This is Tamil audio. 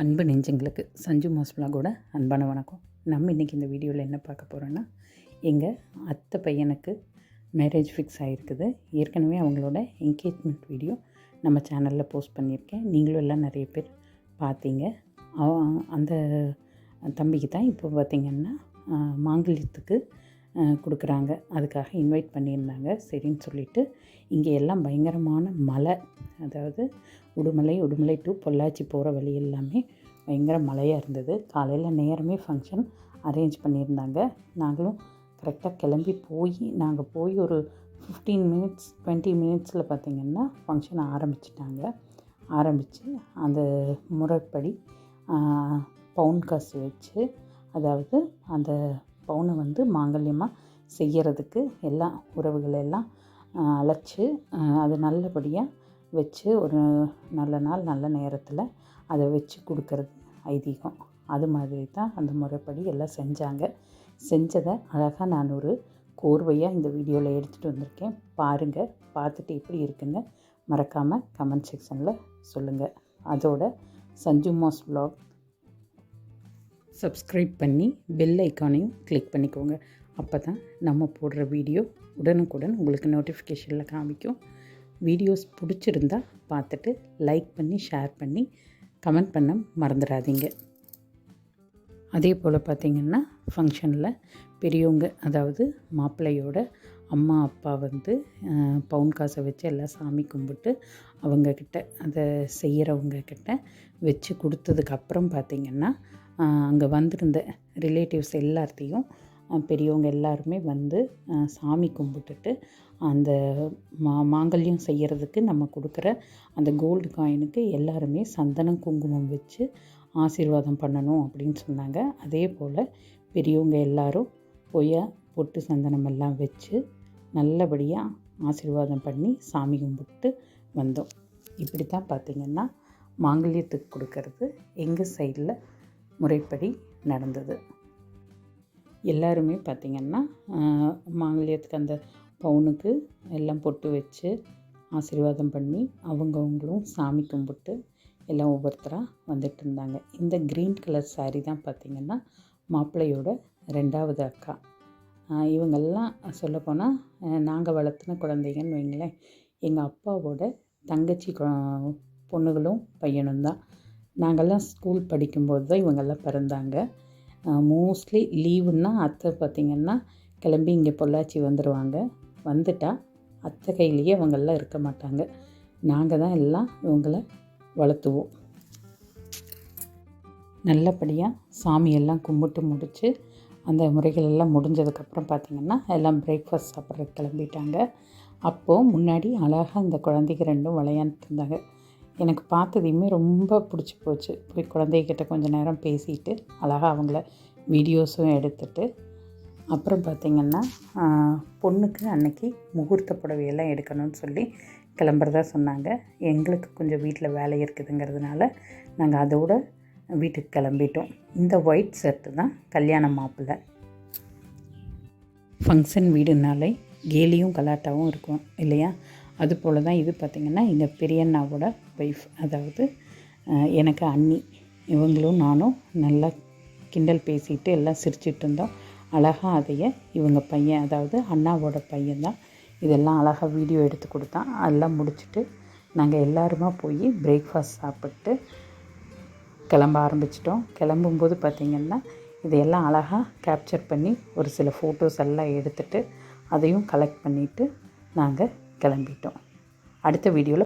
அன்பு நெஞ்சங்களுக்கு சஞ்சு மாஸ்பிளாகோட அன்பான வணக்கம். நம்ம இன்றைக்கி இந்த வீடியோவில் என்ன பார்க்க போகிறோன்னா எங்கள் அத்தை பையனுக்கு மேரேஜ் ஃபிக்ஸ் ஆகிருக்குது ஏற்கனவே அவங்களோட என்கேஜ்மெண்ட் வீடியோ நம்ம சேனலில் போஸ்ட் பண்ணியிருக்கேன். நீங்களும் எல்லாம் நிறைய பேர் பார்த்தீங்க. அந்த தம்பிக்கு தான் இப்போ பார்த்திங்கன்னா மாங்கல்யத்துக்கு கொடுக்குறாங்க. அதுக்காக இன்வைட் பண்ணியிருந்தாங்க. சரின்னு சொல்லிட்டு இங்கே எல்லாம் பயங்கரமான மலை அதாவது உடுமலை உடுமலை டு பொள்ளாச்சி போகிற வழி எல்லாமே பயங்கர மழையாக இருந்தது. காலையில் நேரமே ஃபங்க்ஷன் அரேஞ்ச் பண்ணியிருந்தாங்க. நாங்களும் கரெக்டாக கிளம்பி போய் நாங்கள் போய் ஒரு ஃபிஃப்டீன் மினிட்ஸ் டுவெண்ட்டி மினிட்ஸில் பார்த்திங்கன்னா ஃபங்க்ஷன் ஆரம்பிச்சிட்டாங்க. ஆரம்பித்து அந்த முறைப்படி பவுன் காசு வச்சு அதாவது அந்த பவுனை வந்து மாங்கல்யமாக செய்கிறதுக்கு எல்லா உறவுகள் எல்லாம் ஆஹ், அழைச்சு அது நல்லபடியாக வச்சு ஒரு நல்ல நாள் நல்ல நேரத்தில் அதை வச்சு கொடுக்கறது ஐதீகம். அது மாதிரி தான் அந்த முறைப்படி எல்லாம் செஞ்சாங்க. செஞ்சதை அழகாக நான் ஒரு கோர்வையாக இந்த வீடியோவில் எடுத்துகிட்டு வந்திருக்கேன். பாருங்கள் பார்த்துட்டு எப்படி இருக்குன்னு மறக்காமல் கமெண்ட் செக்ஷனில் சொல்லுங்கள் அதோட சஞ்சு மாஸ் ப்ளாக் சப்ஸ்கிரைப் பண்ணி பெல் ஐக்கானையும் கிளிக் பண்ணிக்கோங்க. அப்போ தான் நம்ம போடுற வீடியோ உடனுக்குடன் உங்களுக்கு நோட்டிஃபிகேஷனில் காமிக்கும். வீடியோஸ் பிடிச்சிருந்தா பார்த்துட்டு லைக் பண்ணி ஷேர் பண்ணி கமெண்ட் பண்ண மறந்துடாதீங்க. அதே போல் பார்த்திங்கன்னா ஃபங்க்ஷனில் பெரியவங்க அதாவது மாப்பிள்ளையோட அம்மா அப்பா வந்து பவுன் காசை வச்சு எல்லாம் சாமி கும்பிட்டு அவங்கக்கிட்ட அதை செய்கிறவங்கக்கிட்ட வச்சு கொடுத்ததுக்கப்புறம் பார்த்திங்கன்னா அங்கே வந்திருந்த ரிலேட்டிவ்ஸ் எல்லாத்தையும் பெரியவங்க எல்லாருமே வந்து சாமி கும்பிட்டுட்டு அந்த மா மாங்கல்யம் செய்கிறதுக்கு நம்ம கொடுக்குற அந்த கோல்டு காயினுக்கு எல்லாருமே சந்தனம் குங்குமம் வச்சு ஆசீர்வாதம் பண்ணணும் அப்படின்னு சொன்னாங்க. அதே போல் பெரியவங்க எல்லாரும் பொய்யா பொட்டு சந்தனம் எல்லாம் வச்சு நல்லபடியாக ஆசீர்வாதம் பண்ணி சாமி கும்பிட்டு வந்தோம். இப்படி தான் பார்த்திங்கன்னா மாங்கல்யத்துக்கு கொடுக்கறது எங்கள் சைடில் முறைப்படி நடந்தது. எல்லாருமே பார்த்திங்கன்னா மாங்கல்யத்துக்கு அந்த பவுனுக்கு எல்லாம் பொட்டு வச்சு ஆசீர்வாதம் பண்ணி அவங்கவுங்களும் சாமி கும்பிட்டு எல்லாம் ஒவ்வொருத்தராக வந்துட்டு இருந்தாங்க. இந்த க்ரீன் கலர் saree தான் பார்த்திங்கன்னா மாப்பிள்ளையோட ரெண்டாவது அக்கா. இவங்கெல்லாம் சொல்லப்போனால் நாங்கள் வளர்த்துன குழந்தைங்கன்னு வைங்களேன் எங்கள் அப்பாவோட தங்கச்சி பொண்ணுகளும் பையனும் தான். நாங்கள்லாம் ஸ்கூல் படிக்கும்போது தான் இவங்கெல்லாம் பிறந்தாங்க. மோஸ்ட்லி லீவுன்னா அத்தை பார்த்திங்கன்னா கிளம்பி இங்கே பொள்ளாச்சி வந்துடுவாங்க வந்துட்டா அத்தை கையிலேயே அவங்கெல்லாம் இருக்க மாட்டாங்க. நாங்கள் தான் எல்லாம் இவங்கள வளர்த்துவோம். நல்லபடியாக சாமியெல்லாம் கும்பிட்டு முடித்து அந்த முறைகளெல்லாம் முடிஞ்சதுக்கப்புறம் பார்த்திங்கன்னா எல்லாம் பிரேக்ஃபாஸ்ட் சாப்பிட்றதுக்கு கிளம்பிட்டாங்க. அப்போது முன்னாடி அழகாக இந்த குழந்தைங்க ரெண்டும் விளையாண்டுட்டு இருந்தாங்க. எனக்கு பார்த்ததையுமே ரொம்ப பிடிச்சி போச்சு. போய் குழந்தைகிட்ட கொஞ்ச நேரம் பேசிட்டு அழகாக அவங்கள வீடியோஸும் எடுத்துட்டு அப்புறம் பார்த்திங்கன்னா பொண்ணுக்கு அன்னைக்கு முகூர்த்த புடவையெல்லாம் எடுக்கணும்னு சொல்லி கிளம்புறதா சொன்னாங்க. எங்களுக்கு கொஞ்சம் வீட்டில் வேலை இருக்குதுங்கிறதுனால நாங்கள் அதோட வீட்டுக்கு கிளம்பிட்டோம். இந்த ஒயிட் ஷர்ட்டு தான் கல்யாண மாப்பிள்ளை ஃபங்க்ஷன் வீடுனாலே கேலியும் கலாட்டாவும் இருக்கும் இல்லையா? அது போல் தான் இது பார்த்திங்கன்னா எங்கள் பெரியண்ணாவோட ஒய்ஃப் அதாவது எனக்கு அண்ணி. இவங்களும் நானும் நல்லா கிண்டல் பேசிட்டு எல்லாம் சிரிச்சிட்டு இருந்தோம். அழகாக அதைய இவங்க பையன் அதாவது அண்ணாவோட பையன் தான். இதெல்லாம் அழகாக வீடியோ எடுத்து கொடுத்தான். அதெல்லாம் முடிச்சுட்டு நாங்கள் எல்லாருமா போய் பிரேக்ஃபாஸ்ட் சாப்பிட்டு கிளம்ப ஆரம்பிச்சிட்டோம். கிளம்பும்போது பார்த்திங்கன்னா இதையெல்லாம் அழகாக கேப்சர் பண்ணி ஒரு சில ஃபோட்டோஸ் எல்லாம் எடுத்துட்டு அதையும் கலெக்ட் பண்ணிவிட்டு நாங்கள் கிளம்பிட்டோம். அடுத்த வீடியோவில்